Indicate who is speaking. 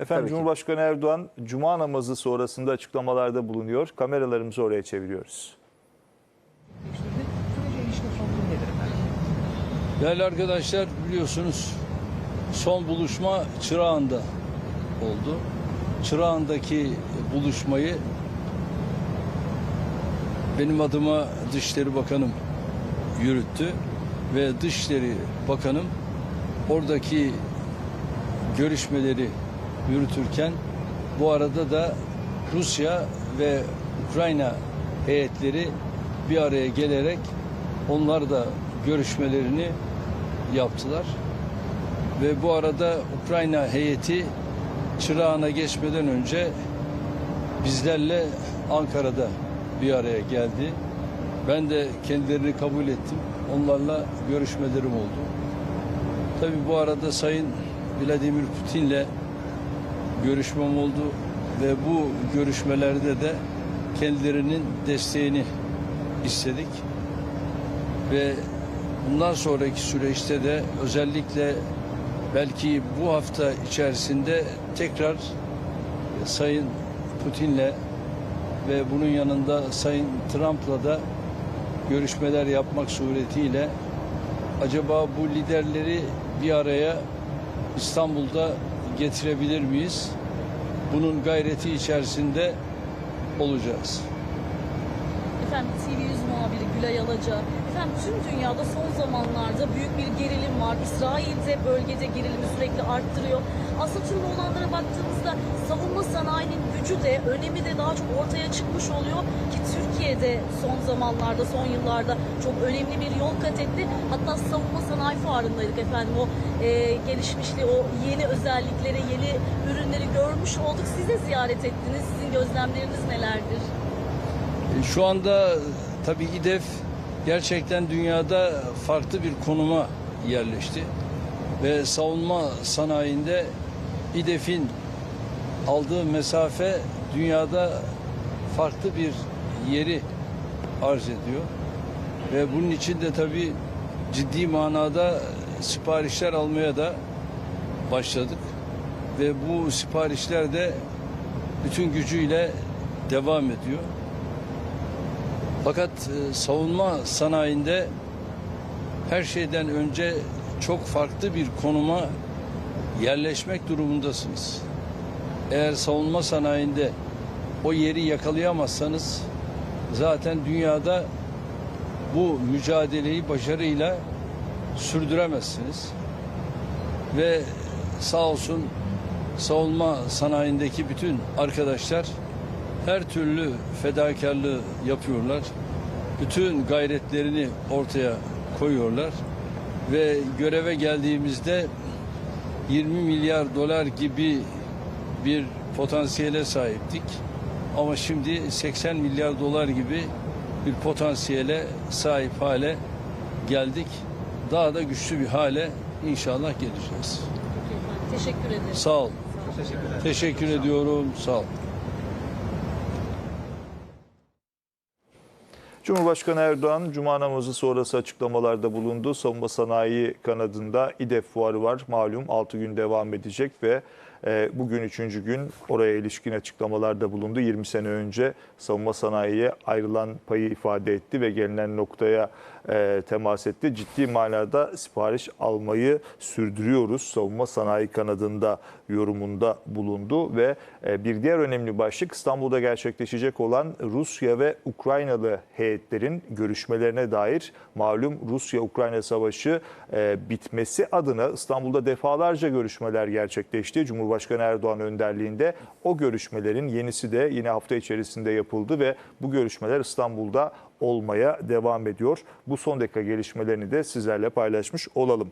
Speaker 1: Efendim
Speaker 2: Tabii ki.
Speaker 1: Cumhurbaşkanı Erdoğan Cuma namazı sonrasında açıklamalarda bulunuyor. Kameralarımızı oraya çeviriyoruz.
Speaker 3: Sürece ilişkin son durum nedir efendim?
Speaker 4: Değerli arkadaşlar biliyorsunuz son buluşma Çırağan'da oldu. Çırağan'daki buluşmayı benim adıma Dışişleri Bakanım yürüttü ve Dışişleri Bakanım oradaki görüşmeleri yürütürken bu arada da Rusya ve Ukrayna heyetleri bir araya gelerek onlar da görüşmelerini yaptılar. Ve bu arada Ukrayna heyeti Çırağan'a geçmeden önce bizlerle Ankara'da bir araya geldi. Ben de kendilerini kabul ettim. Onlarla görüşmelerim oldu. Tabii bu arada Sayın Vladimir Putin'le görüşmem oldu ve bu görüşmelerde de kendilerinin desteğini istedik. Ve bundan sonraki süreçte de özellikle belki bu hafta içerisinde tekrar Sayın Putin'le ve bunun yanında Sayın Trump'la da görüşmeler yapmak suretiyle acaba bu liderleri bir araya İstanbul'da getirebilir miyiz? Bunun gayreti içerisinde olacağız.
Speaker 5: Efendim TV100 muhabiri Gülay Alaca. Efendim tüm dünyada son zamanlarda büyük bir gerilim var. İsrail de bölgede gerilimi sürekli arttırıyor. Aslında tüm bu olanlara baktığımızda savunma sanayinin gücü de önemi de daha çok ortaya çıkmış oluyor ki Türkiye'de son zamanlarda, son yıllarda çok önemli bir yol kat etti. Hatta savunma sanayi fuarındaydık efendim. O e, gelişmişliği, o yeni özellikleri, yeni ürünleri görmüş olduk. Siz de ziyaret ettiniz. Sizin gözlemleriniz nelerdir?
Speaker 4: E, Şu anda tabii İDEF gerçekten dünyada farklı bir konuma yerleşti. Ve savunma sanayinde İDEF'in aldığı mesafe dünyada farklı bir yeri arz ediyor. Ve bunun için de tabii ciddi manada siparişler almaya da başladık. Ve bu siparişler de bütün gücüyle devam ediyor. Fakat e, savunma sanayinde her şeyden önce çok farklı bir konuma yerleşmek durumundasınız. Eğer savunma sanayinde o yeri yakalayamazsanız zaten dünyada bu mücadeleyi başarıyla sürdüremezsiniz. Ve sağ olsun savunma sanayindeki bütün arkadaşlar her türlü fedakarlığı yapıyorlar. Bütün gayretlerini ortaya koyuyorlar ve göreve geldiğimizde 20 milyar dolar gibi bir potansiyele sahiptik. Ama şimdi 80 milyar dolar gibi bir potansiyele sahip hale geldik. Daha da güçlü bir hale inşallah geleceğiz.
Speaker 5: Teşekkür ederim.
Speaker 4: Sağ ol.
Speaker 3: Çok teşekkürler.
Speaker 4: Teşekkür ediyorum. Sağ ol.
Speaker 1: Cumhurbaşkanı Erdoğan Cuma namazı sonrası açıklamalarda bulundu. Savunma sanayi kanadında İDEF fuarı var. Malum 6 gün devam edecek ve bugün 3. gün oraya ilişkin açıklamalarda bulundu. 20 sene önce savunma sanayiye ayrılan payı ifade etti ve gelinen noktaya e, temas etti. Ciddi manada sipariş almayı sürdürüyoruz. Savunma sanayi kanadında yorumunda bulundu ve e, bir diğer önemli başlık İstanbul'da gerçekleşecek olan Rusya ve Ukraynalı heyetlerin görüşmelerine dair malum Rusya-Ukrayna savaşı e, bitmesi adına İstanbul'da defalarca görüşmeler gerçekleşti. Cumhurbaşkanı Erdoğan önderliğinde o görüşmelerin yenisi de yine hafta içerisinde yapıldı ve bu görüşmeler İstanbul'da olmaya devam ediyor. Bu son dakika gelişmelerini de sizlerle paylaşmış olalım.